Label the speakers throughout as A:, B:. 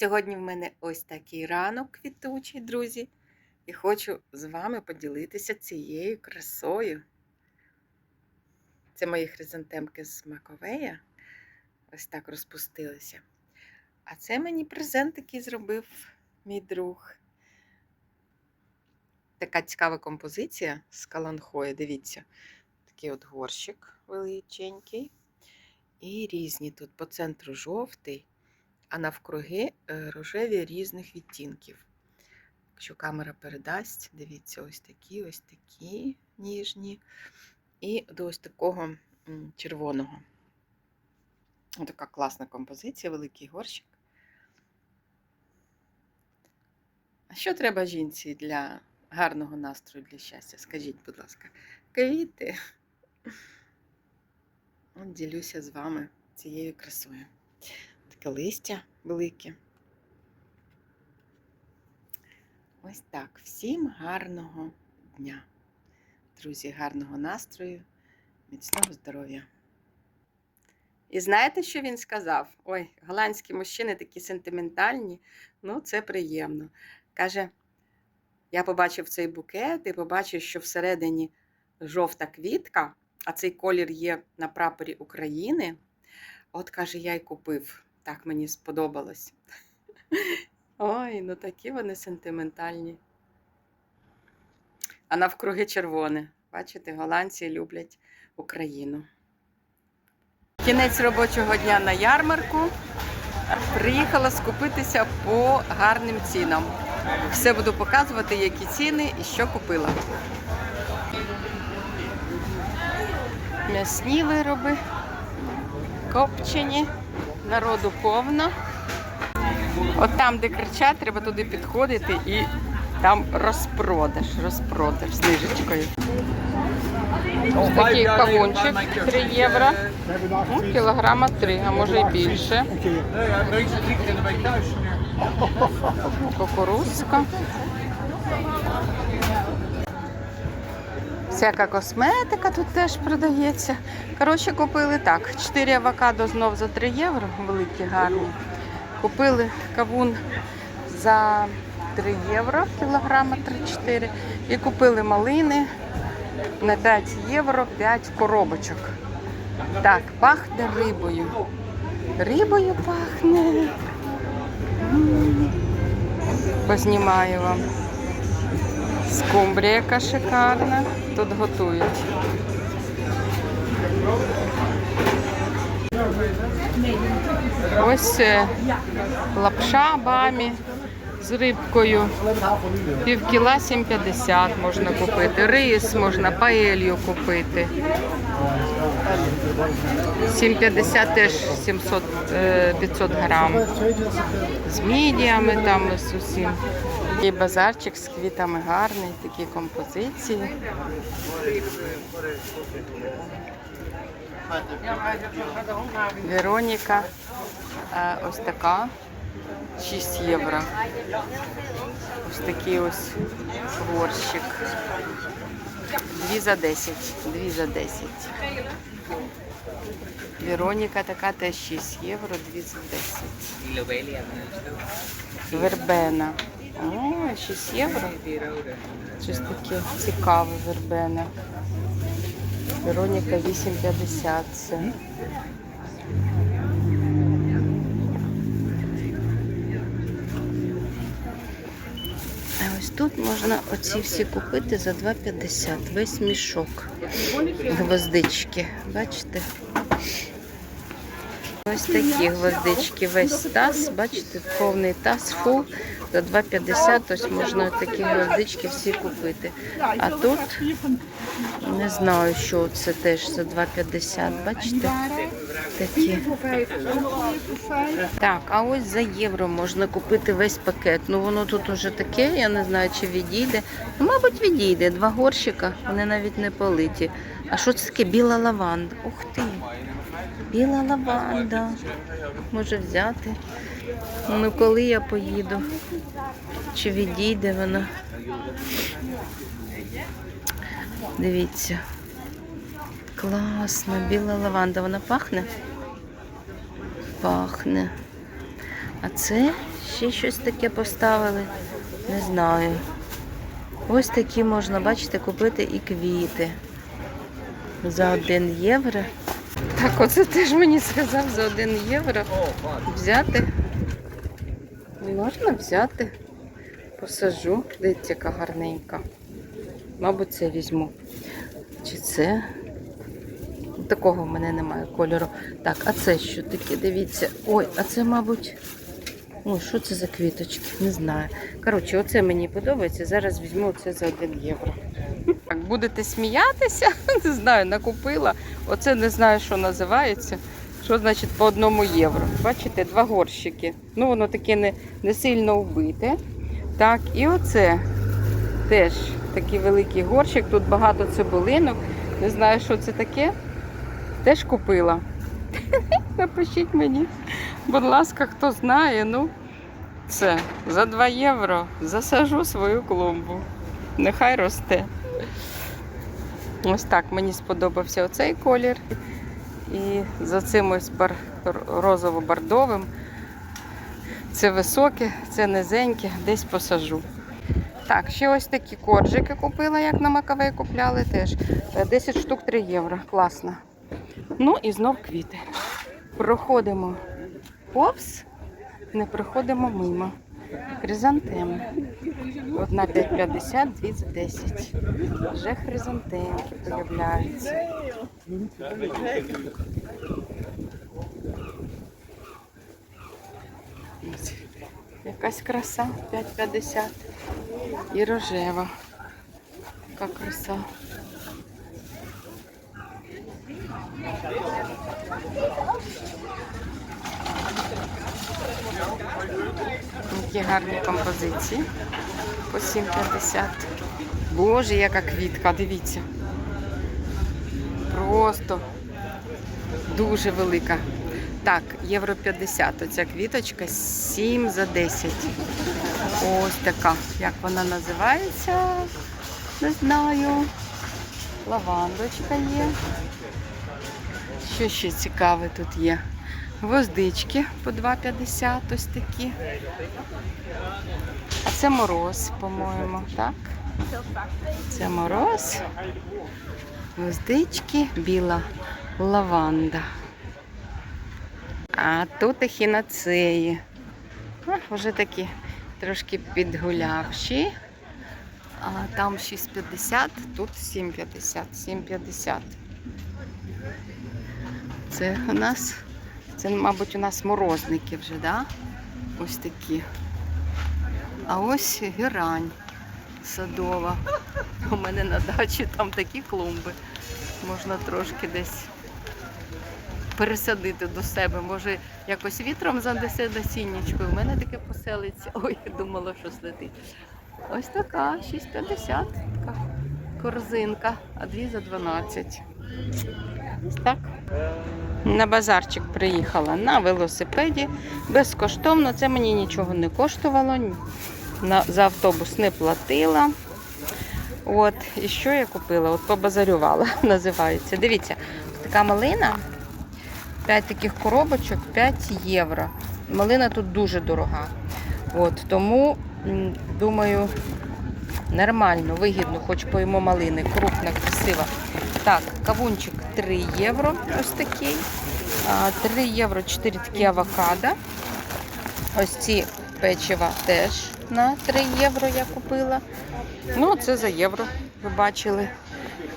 A: Сьогодні в мене ось такий ранок квітучий, друзі, і хочу з вами поділитися цією красою. Це мої хризантемки з Маковея. Ось так розпустилися. А це мені презент, який зробив мій друг. Така цікава композиція з каланхою. Дивіться, такий от горщик величенький. І різні тут по центру жовтий, а навкруги е, рожеві різних відтінків. Якщо камера передасть, дивіться, ось такі, ось такі ніжні. І до ось такого червоного. Ось Така класна композиція, великий горщик. А що треба жінці для гарного настрою, для щастя? Скажіть, будь ласка, квіти. От ділюся з вами цією красою. Таке листя велике. Ось так. Всім гарного дня. Друзі, гарного настрою, міцного здоров'я. І знаєте, що він сказав? Ой, голландські мужчини такі сентиментальні, ну це приємно. Каже, я побачив цей букет і побачив, що всередині жовта квітка, а цей колір є на прапорі України. От, каже, я й купив. Так мені сподобалось. Ой, ну такі вони сентиментальні. А навкруги червоне. Бачите, голландці люблять Україну. Кінець робочого дня на ярмарку. Приїхала скупитися по гарним цінам. Все буду показувати, які ціни і що купила. М'ясні вироби, копчені, народу повно. От там, де кричать, треба туди підходити і там розпродаж, розпродаж з. Ось такий кавунчик 3 євро. Ну, кілограма 3, а може і більше. Кукурузка. Всяка косметика тут теж продається. Коротше, купили так. 4 авокадо знов за 3 євро, великі, гарні. Купили кавун за 3 євро, кілограма 3-4. І купили малини на 5 євро 5 коробочок. Так, пахне рибою. Рибою пахне. Познімаю вам. Скумбрія яка шикарна. Тут готують. Ось е, лапша бамі з рибкою. Пів кіла 7,50 можна купити. Рис можна, паелью купити. 7,50 теж 700, е, 500 грам. З мідіями там з усім. Такий базарчик з квітами гарний, такі композиції. Вероніка. Е, Ось така. 6 євро. Ось такий ось горщик. Дві за 10. Дві за 10. Вероніка така теж 6 євро, дві за 10. Вербена. О, 6 євро. Щось таке цікаве вербена. Вероніка 8,50 це. А ось тут можна оці всі купити за 2,50. Весь мішок. Гвоздички. Бачите? Ось такі гвоздички, весь таз, бачите, повний таз, фул за 2,50, ось можна такі гвоздички всі купити. А тут не знаю, що це теж за 2,50, бачите? Такі. Так, а ось за євро можна купити весь пакет. Ну воно тут уже таке, я не знаю, чи відійде. Ну, мабуть, відійде. Два горщика, вони навіть не политі. А що це таке? Біла лаванда. Ух ти! Біла лаванда. Може взяти. Ну коли я поїду? Чи відійде вона? Дивіться. Класно, біла лаванда. Вона пахне? Пахне. А це
B: Ще щось таке поставили. Не знаю. Ось такі можна, бачите, купити і квіти. За 1 євро. Так, оце теж мені сказав за 1 євро взяти. Можна взяти. Посажу. Дивіться, яка гарненька. Мабуть, це візьму. Чи це? Такого в мене немає кольору. Так, а це що таке? Дивіться. Ой, а це, мабуть. Ой, що це за квіточки? Не знаю. Коротше, оце мені подобається. Зараз візьму це за 1 євро. Так, будете сміятися? Не знаю, накупила. Оце не знаю, що називається. Що значить по одному євро? Бачите, два горщики. Ну, воно таке не, не сильно вбите. Так, і оце теж такий великий горщик. Тут багато цибулинок. Не знаю, що це таке. Теж купила. Напишіть мені, будь ласка, хто знає, ну це за 2 євро засажу свою клумбу. Нехай росте. Ось так мені сподобався оцей колір. І за цим ось бар... розово-бордовим. Це високе, це низеньке, десь посажу. Так, ще ось такі коржики купила, як на Макавей купляли теж. Е, 10 штук 3 євро. Класно. Ну і знов квіти. Проходимо повз, не проходимо мимо. Хризантеми. Одна 5,50, дві за 10. Вже хризантемки появляються. Якась краса 5,50 і рожева. Яка краса. Які гарні композиції. По 7,50. Боже, яка квітка, дивіться. Просто дуже велика. Так, євро 50. Оця квіточка 7 за 10. Ось така. Як вона називається? Не знаю. Лавандочка є. Що ще цікаве тут є? Гвоздички по 2,50 ось такі. А це мороз, по-моєму, так? Це мороз. Гвоздички, біла лаванда. А тут ехінацеї. А, вже такі трошки підгулявші. А там 6,50, тут 7,50, 7,50. Це у нас, це, мабуть, у нас морозники вже, да? Ось такі. А ось герань садова. У мене на дачі там такі клумби. Можна трошки десь пересадити до себе. Може, якось вітром занесе насіннячко. У мене таке поселиться. Ой, я думала, що слетить. Ось така, 6,50 така корзинка, а дві за 12. Ось так. На базарчик приїхала на велосипеді. Безкоштовно. Це мені нічого не коштувало. за автобус не платила. От, і що я купила? От побазарювала, називається. Дивіться, така малина. 5 таких коробочок 5 євро. Малина тут дуже дорога. От, тому, думаю, нормально, вигідно, хоч поїмо малини. Крупна, красива. Так, кавунчик 3 євро. Ось такий. 3 євро 4 такі авокадо. Ось ці печива теж на 3 євро я купила. Ну, це за євро, ви бачили.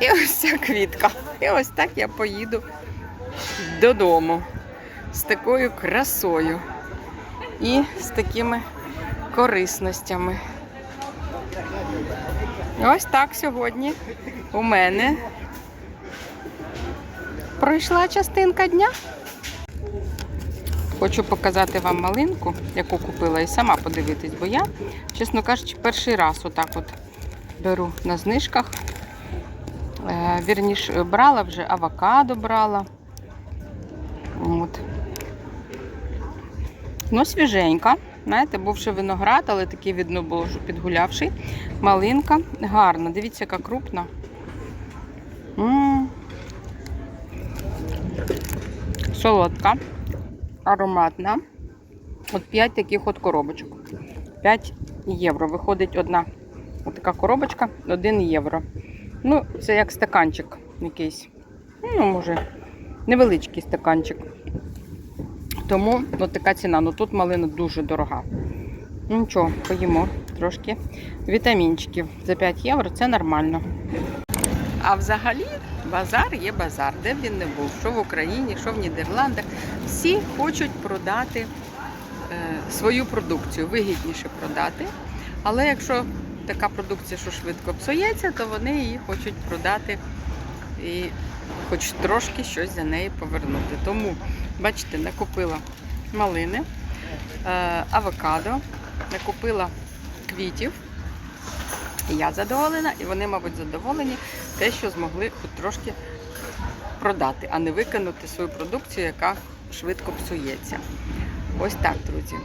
B: І ось ця квітка. І ось так я поїду додому з такою красою і з такими корисностями. Ось так сьогодні у мене пройшла частинка дня. Хочу показати вам малинку, яку купила, і сама подивитись, бо я, чесно кажучи, перший раз отак от беру на знижках. Е, Вірніше, брала вже авокадо брала. От. Ну, свіженька. Знаєте, був ще виноград, але такий видно було, що підгулявший. Малинка. Гарна. Дивіться, яка крупна. М. Солодка, ароматна. От 5 таких от коробочок. 5 євро. Виходить одна така коробочка, 1 євро. Ну, це як стаканчик якийсь. Ну, може, невеличкий стаканчик. Тому от така ціна. Ну тут малина дуже дорога. Ну нічого, поїмо трошки вітамінчиків за 5 євро це нормально.
A: А взагалі базар є базар, де б він не був, що в Україні, що в Нідерландах. Всі хочуть продати е, свою продукцію, вигідніше продати. Але якщо така продукція, що швидко псується, то вони її хочуть продати і хоч трошки щось за неї повернути. Тому, бачите, накупила малини, е, авокадо, накупила квітів. Я задоволена, і вони, мабуть, задоволені те, що змогли хоч трошки продати, а не викинути свою продукцію, яка швидко псується. Ось так, друзі.